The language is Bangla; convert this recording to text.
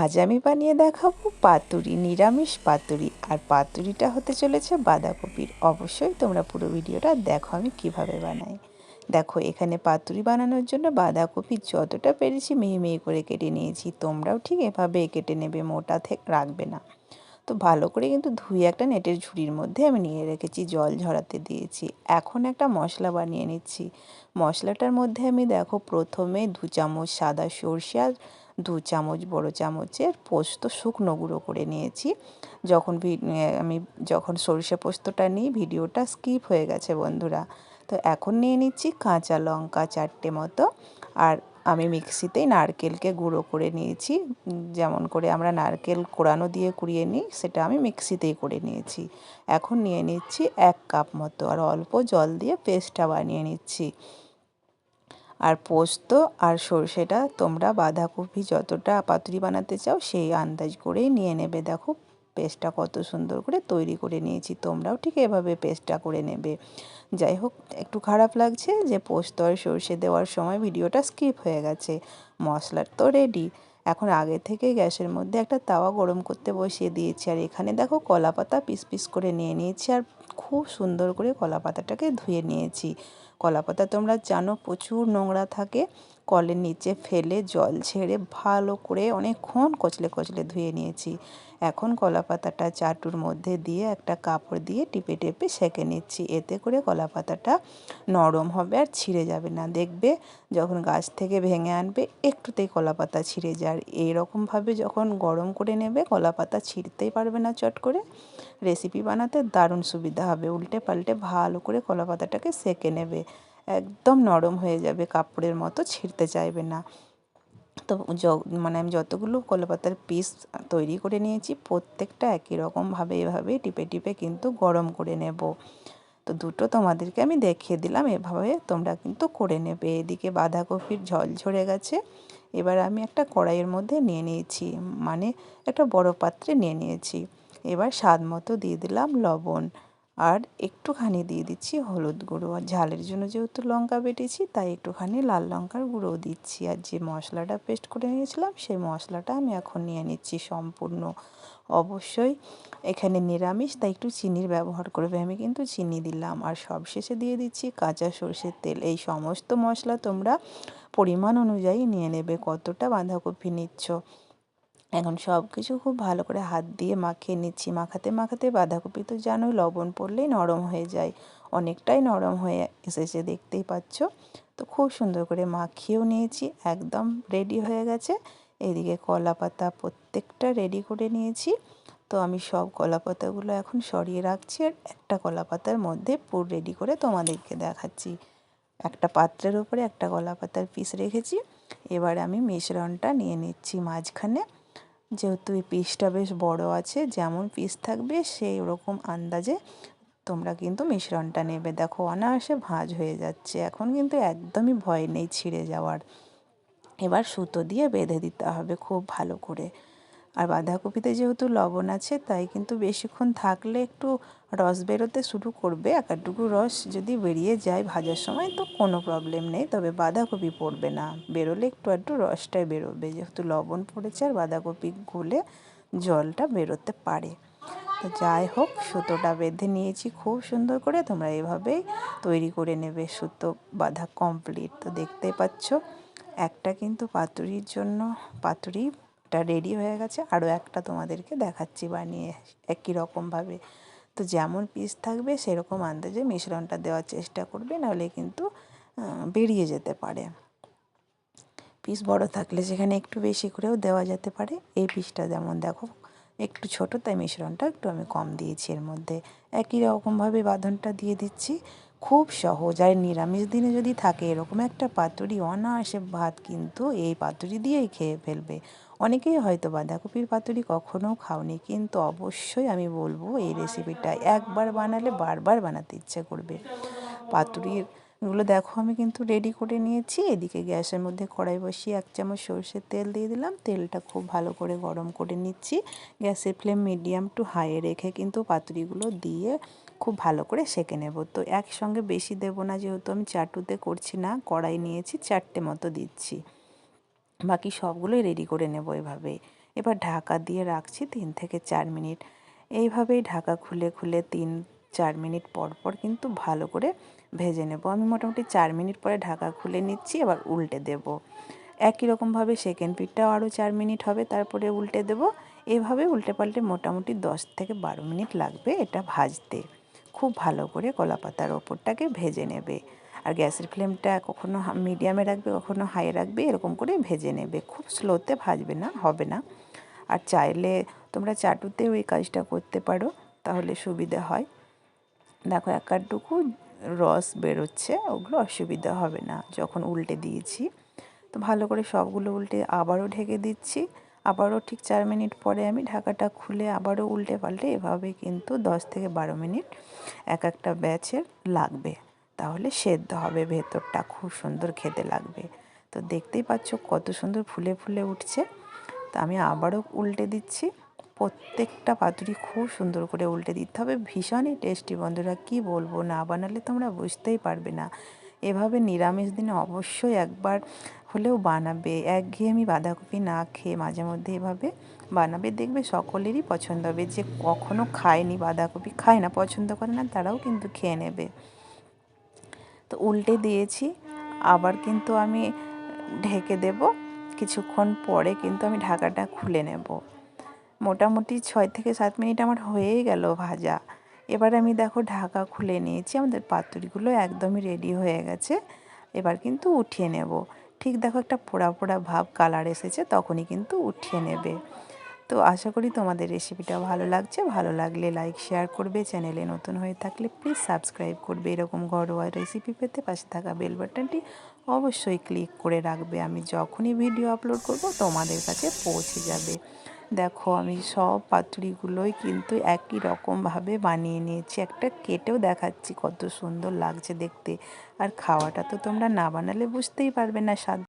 আজ আমি বানিয়ে দেখাবো পাতুরি, নিরামিষ পাতুরি। আর পাতুরিটা হতে চলেছে বাঁধাকপির। অবশ্যই তোমরা পুরো ভিডিওটা দেখো আমি কীভাবে বানাই। দেখো, এখানে পাতুরি বানানোর জন্য বাঁধাকপি যতটা পেরেছি মেহে মেয়ে করে কেটে নিয়েছি। তোমরাও ঠিক এভাবে কেটে নেবে, মোটা থেকে রাখবে না। তো ভালো করে কিন্তু ধুয়ে একটা নেটের ঝুড়ির মধ্যে আমি নিয়ে রেখেছি, জল ঝরাতে দিয়েছি। এখন একটা মশলা বানিয়ে নিচ্ছি। মশলাটার মধ্যে আমি দেখো প্রথমে দু চামচ সাদা সর্ষে আর দু চামচ বড় চামচের পোস্ত, শুকনো গুঁড়ো করে নিয়েছি। যখন আমি যখন সরিষা পোস্তটা নিই, ভিডিওটা স্কিপ হয়ে গেছে বন্ধুরা। তো এখন নিয়ে নিচ্ছি কাঁচা লঙ্কা চারটে মতো। আর আমি মিক্সিতেই নারকেলকে গুঁড়ো করে নিয়েছি। যেমন করে আমরা নারকেল কোড়ানো দিয়ে কুড়িয়ে নিই, সেটা আমি মিক্সিতেই করে নিয়েছি। এখন নিয়ে নিচ্ছি এক কাপ মতো আর অল্প জল দিয়ে পেস্টটা বানিয়ে নিচ্ছি। আর পোস্ত আর সর্ষেটা তোমরা বাঁধাকপি যতটা পাতুরি বানাতে চাও, সেই আন্দাজ করেই নিয়ে নেবে। দেখো পেস্টটা কত সুন্দর করে তৈরি করে নিয়েছি, তোমরাও ঠিক এভাবে পেস্টটা করে নেবে। যাই হোক, একটু খারাপ লাগছে যে পোস্ত আর সর্ষে দেওয়ার সময় ভিডিওটা স্কিপ হয়ে গেছে, মশলার তো রেডি এখন আগে থেকে গ্যাসের মধ্যে একটা তাওয়া গরম করতে বসিয়ে দিয়েছি, আর এখানে দেখো কলা পাতা পিস পিস করে নিয়ে নিয়েছি, আর খুব সুন্দর করে কলা পাতাটাকে ধুয়ে নিয়েছি। কলা পাতা তোমরা জানো প্রচুর নোংরা থাকে কলের নিচে ফেলে জল ছেড়ে ভালো করে অনেকক্ষণ কচলে কচলে ধুয়ে নিয়েছি। এখন কলা পাতাটা চাটুর মধ্যে দিয়ে একটা কাপড় দিয়ে টিপে টেপে সেঁকে নিচ্ছি। এতে করে কলা পাতাটা নরম হবে আর ছিঁড়ে যাবে না। দেখবে যখন গাছ থেকে ভেঙে আনবে, একটুতেই কলা পাতা ছিঁড়ে যায়। এইরকমভাবে যখন গরম করে নেবে কলা পাতা ছিঁড়তেই পারবে না চট করে। রেসিপি বানাতে দারুণ সুবিধা হবে। উল্টে পাল্টে ভালো করে কলা পাতাটাকে সেঁকে নেবে। একদম নরম হয়ে যাবে, কাপড়ের মতো ছিঁড়তে চাইবে না। তো মানে আমি যতগুলো কলাপাতার পিস তৈরি করে নিয়েছি, প্রত্যেকটা একই রকমভাবে এভাবে টিপে টিপে কিন্তু গরম করে নেব। তো দুটো তোমাদেরকে আমি দেখিয়ে দিলাম, এভাবে তোমরা কিন্তু করে নেবে। এদিকে বাঁধাকপির ঝল ঝরে গেছে, এবার আমি একটা কড়াইয়ের মধ্যে নিয়ে নিয়েছি মানে একটা বড় পাত্রে নিয়ে নিয়েছি। এবার স্বাদ মতো দিয়ে দিলাম লবণ। আর একটুখানি দিয়ে দিচ্ছি হলুদ গুঁড়ো। আর ঝালের জন্য যেহেতু লঙ্কা বেটেছি, তাই একটুখানি লাল লঙ্কার গুঁড়োও দিচ্ছি। আর যে মশলাটা পেস্ট করে নিয়েছিলাম, সেই মশলাটা আমি এখন নিয়ে নিচ্ছি সম্পূর্ণ। অবশ্যই এখানে নিরামিষ, তাই একটু চিনির ব্যবহার করবে। আমি কিন্তু চিনি দিলাম। আর সবশেষে দিয়ে দিচ্ছি কাঁচা সর্ষের তেল। এই সমস্ত মশলা তোমরা পরিমাণ অনুযায়ী নিয়ে নেবে। কতটা বাঁধাকপি নিচ্ছ? এখন সব কিছু খুব ভালো করে হাত দিয়ে মাখিয়ে নিচ্ছি। মাখাতে মাখাতে বাঁধাকপি তো জানোই লবণ পড়লেই নরম হয়ে যায়। অনেকটাই নরম হয়ে এসেছে, দেখতেই পাচ্ছ? তো খুব সুন্দর করে মাখিয়েও নিয়েছি, একদম রেডি হয়ে গেছে। এদিকে কলা পাতা প্রত্যেকটা রেডি করে নিয়েছি। তো আমি সব কলা পাতাগুলো এখন সরিয়ে রাখছি আর একটা কলা পাতার মধ্যে পুর রেডি করে তোমাদেরকে দেখাচ্ছি। একটা পাত্রের উপরে একটা কলা পাতার পিস রেখেছি। এবার আমি মিশ্রণটা নিয়ে নিচ্ছি মাঝখানে। যেহেতু এই পিসটা বেশ বড় আছে, যেমন পিস থাকবে, সেই রকম আন্দাজে তোমরা কিন্তু মিশ্রণটা নেবে। দেখো, অনায়াসে ভাঁজ হয়ে যাচ্ছে। এখন কিন্তু একদমই ভয় নেই ছিঁড়ে যাওয়ার। এবার সুতো দিয়ে বেঁধে দিতে হবে খুব ভালো করে। আর বাঁধাকপিতে যেহেতু লবণ আছে, তাই কিন্তু বেশিক্ষণ থাকলে একটু রস বেরোতে শুরু করবে, একাটুকু রস যদি বেরিয়ে যায় ভাজার সময়, তো কোনো প্রবলেম নেই। তবে বাঁধাকপি পড়বে না। বেরোলে একটু একটু রসটাই বেরোবে। যেহেতু লবণ পড়েছে আর বাঁধাকপি গলে জলটা বেরোতে পারে। তো যাই হোক, সুতোটা বেঁধে নিয়েছি খুব সুন্দর করে। তোমরা এভাবেই তৈরি করে নেবে সুতো বাঁধা কমপ্লিট তো দেখতেই পাচ্ছ, একটা কিন্তু পাতুরির জন্য পাতুরিটা রেডি হয়ে গেছে। আরও একটা তোমাদেরকে দেখাচ্ছি বানিয়ে, একই রকমভাবে। তো যেমন পিস থাকবে, সেরকম আন্দাজে মিশ্রণটা দেওয়ার চেষ্টা করবে, নাহলে কিন্তু বেরিয়ে যেতে পারে। পিস বড় থাকলে সেখানে একটু বেশি করেও দেওয়া যেতে পারে। এই পিসটা যেমন দেখো, একটু ছোট, তাই মিশ্রণটা একটু আমি কম দিয়েছি এর মধ্যে। একই রকমভাবে বাঁধনটা দিয়ে দিচ্ছি। খুব সহজ আর নিরামিষ দিনে যদি থাকে এরকম একটা পাতুরি, অনায়াসে ভাত কিন্তু এই পাতুরি দিয়েই খেয়ে ফেলবে। অনেকেই হয়তো বাঁধাকপির পাতুরি কখনও খাওনি, কিন্তু অবশ্যই আমি বলব এই রেসিপিটা একবার বানালে বারবার বানাতে ইচ্ছে করবে। পাতুরির এগুলো দেখো আমি কিন্তু রেডি করে নিয়েছি। এদিকে গ্যাসের মধ্যে কড়াই বসিয়ে এক চামচ সর্ষের তেল দিয়ে দিলাম। তেলটা খুব ভালো করে গরম করে নিচ্ছি। গ্যাসের ফ্লেম মিডিয়াম টু হাইয়ে রেখে কিন্তু পাতুরিগুলো দিয়ে খুব ভালো করে সেঁকে নেব। তো একসঙ্গে বেশি দেব না, যেহেতু আমি চাটুতে করছি না, কড়াই নিয়েছি, চারটে মতো দিচ্ছি। বাকি সবগুলোই রেডি করে নেব এভাবে। এবার ঢাকা দিয়ে রাখছি তিন থেকে চার মিনিট। এইভাবেই ঢাকা খুলে খুলে তিন, চার মিনিট পর পর কিন্তু ভালো করে ভেজে নেব। আমি মোটামুটি চার মিনিট পরে ঢাকা খুলে নিচ্ছি, এবার উল্টে দেব। একই রকমভাবে সেকেন্ড পিঠটাও আরও চার মিনিট হবে, তারপরে উল্টে দেব। এভাবে উল্টে পাল্টে মোটামুটি দশ থেকে বারো মিনিট লাগবে এটা ভাজতে। খুব ভালো করে কলা পাতার ওপরটাকে ভেজে নেবে। আর গ্যাসের ফ্লেমটা কখনো মিডিয়ামে রাখবে, কখনো হাই রাখবে, এরকম করে ভেজে নেবে। খুব স্লোতে ভাজবে না, হবে না। আর চাইলে তোমরা চাটুতে ওই কাজটা করতে পারো, তাহলে সুবিধা হয়। দেখো, এক আধটুকু রস বেরোচ্ছে, ওগুলো অসুবিধা হবে না, যখন উল্টে দিয়েছি। তো ভালো করে সবগুলো উল্টে আবারও ঢেকে দিচ্ছি। আবারও ঠিক চার মিনিট পরে আমি ঢাকাটা খুলে আবারও উল্টে পাল্টে এভাবে কিন্তু দশ থেকে বারো মিনিট এক একটা ব্যাচের লাগবে। তাহলে সেদ্ধ হবে, ভেতরটা খুব সুন্দর খেতে লাগবে। তো দেখতেই পাচ্ছ কত সুন্দর ফুলে ফুলে উঠছে। তো আমি আবারও উল্টে দিচ্ছি। প্রত্যেকটা পাতুরি খুব সুন্দর করে উল্টে দিতে হবে। ভীষণই টেস্টি বন্ধুরা, কি বলব? না বানালে তোমরা বুঝতেই পারবে না। এভাবে নিরামিষ দিনে অবশ্যই একবার হলেও বানাবে। একঘেয়েমি বাঁধাকপি না খেয়ে মাঝে মধ্যে এভাবে বানাবে। দেখবে সকলেরই পছন্দ হবে। যে কখনো খায়নি বাঁধাকপি, খায় না, পছন্দ করে না, তারাও কিন্তু খেয়ে নেবে। তো উল্টে দিয়েছি। আবার কিন্তু আমি ঢেকে দেব। কিছুক্ষণ পরে কিন্তু আমি ঢাকাটা খুলে নেব। মোটামুটি ছয় থেকে সাত মিনিট আমার হয়েই গেল ভাজা। এবার আমি দেখো ঢাকা খুলে নিয়েছি। আমাদের পাতুরিগুলো একদমই রেডি হয়ে গেছে। এবার কিন্তু উঠিয়ে নেব। ঠিক দেখো একটা পোড়া পোড়া ভাব কালার এসেছে, তখনই কিন্তু উঠিয়ে নেবে। তো আশা করি তোমাদের রেসিপিটা ভালো লাগছে। ভালো লাগলে লাইক শেয়ার করবে। চ্যানেলে নতুন হয়ে থাকলে প্লিজ সাবস্ক্রাইব করবে। এরকম ঘরোয়া রেসিপি পেতে পাশে থাকা বেল বাটনটি অবশ্যই ক্লিক করে রাখবে। আমি যখনই ভিডিও আপলোড করব, তোমাদের কাছে পৌঁছে যাবে। দেখো, আমি সব পাতুরিগুলোই কিন্তু একই রকমভাবে বানিয়ে নিয়েছি। একটা কেটেও দেখাচ্ছি কত সুন্দর লাগছে দেখতে। আর খাওয়াটা তো তোমরা না বানালে বুঝতেই পারবে না, স্বাদ